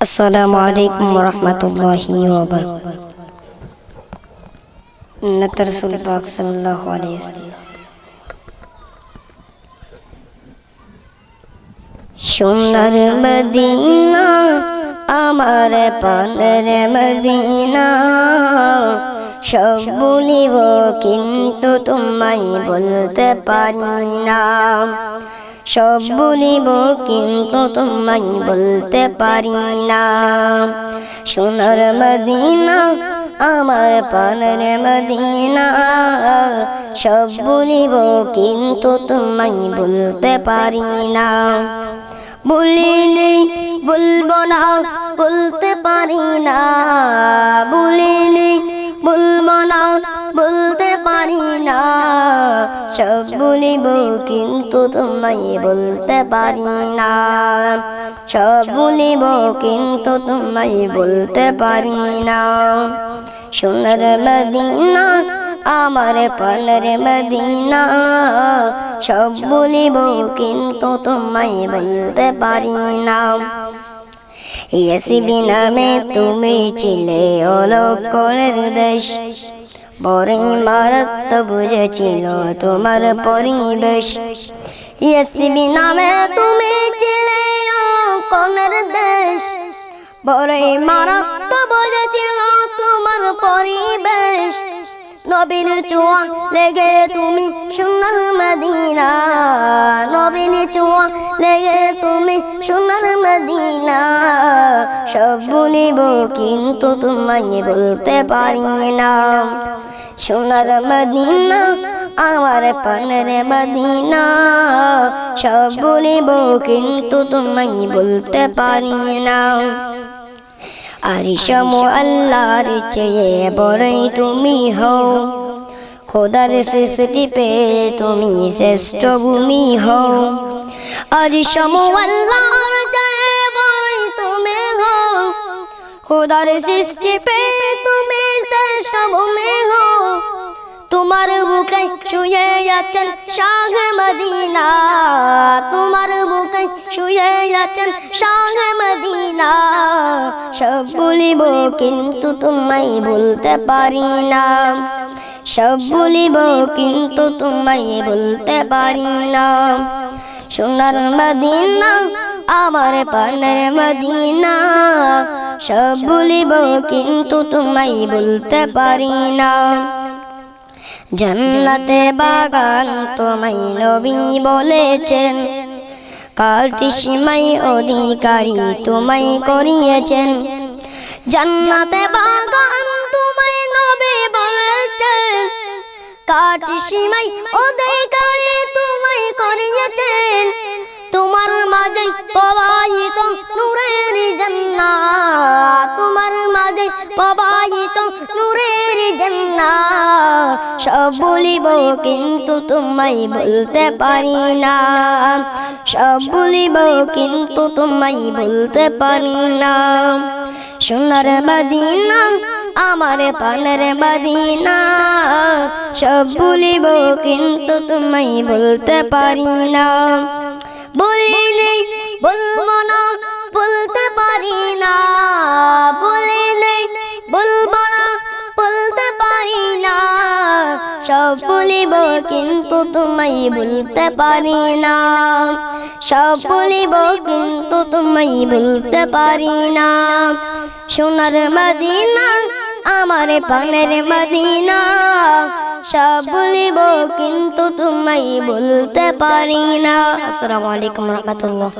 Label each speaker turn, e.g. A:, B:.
A: আসসালামু আলাইকুম রহমতুল্লাহি নতর সুলপাক সাল্লাহ সোনার মদিনা, আমার পানের মদিনা। সব বলিব কিন্তু তোমায় বলতে পারি না। সব বলিব কিন্তু তোমায় বলতে পারি না। সোনার মদিনা, আমার পানের মদিনা। সব বলিব কিন্তু তোমায় বলতে পারি না। বলিনি বলব না, বলতে পারি না। বলিনি বলব না, বলতে পারি না। সব বলিব কিন্তু তোমায় বলতে পারি না। সব বলিব কিন্তু তোমায় বলতে পারি না। সোনার মদিনা, আমার পানের মদিনা। সব বলিব কিন্তু তোমায় বলতে পারি না। ইয়াসিবি নামে তুমি ছিলে অলকলের দেশ। বড় ইমারত বুঝেছিল তোমার পরিবেশ। ইয়াসিবি নামে তুমি ছিলে অলকলের দেশ। বড় ইমারত বুঝেছিল তোমার পরিবেশ নবীর চোয়া লেগে তুমি সোনার মদিনা। নবীর চোয়া লেগে তুমি সোনার মদিনা। সব বলিব কিন্তু তোমায় বলতে পারি না। সোনার মদিনা, আমার পানের মদিনা। সব বলিব কিন্তু তোমায় বলতে পারি না। আরিশম আল্লাহর চেয়ে বড়ই তুমি হও। খোদার সৃষ্টি পে তুমি শ্রেষ্ঠ ভূমি হও। আরিশম আল্লাহর চেয়ে বড়ই তুমি হও। খোদার সৃষ্টি পে তুমি শ্রেষ্ঠ ভূমি হও। তোমার বুকে শুয়ে আছেন শাহ মদিনা। তোমার বুকে শুয়ে আছেন শাহ মদিনা। সব বলিব, কিন্তু তোমায় বলতে পারি না। সব বলিব, কিন্তু তোমায় বলতে পারি না। সোনার মদিনা, আমার পানের মদিনা। সব বলিব, কিন্তু তোমায় বলতে পারি না। জান্নাতে বাগান তোমায় নবী বলেছেন কালটি সীমাই অধিকারী তোমায় করিয়েছেন। জান্নাতে বাগান তোমায় নবী বলেছেন কাটি সীমাই অধিকারী তোমায় করিয়েছেন। তোমার মাঝে প্রবাহিত নূরের জান্নাত, তোমার মাঝে প্রবাহিত নূরের জান্নাত সব বলিব কিন্তু তোমায় বলতে পারি না। সব বলিব কিন্তু তোমায় বলতে পারি না। সোনার মদিনা, আমার পানের মদিনা, সব বলিব কিন্তু তোমায় বলতে পারি না। সব বলিব কিন্তু তোমায় বলতে পারি না। সব বলিব কিন্তু তোমায় বলতে পারি না। সোনার মদিনা, আমার পানের মদিনা। সব বলিব কিন্তু তোমায় বলতে পারি না। আসসালামু আলাইকুম রহমতুল্লাহ।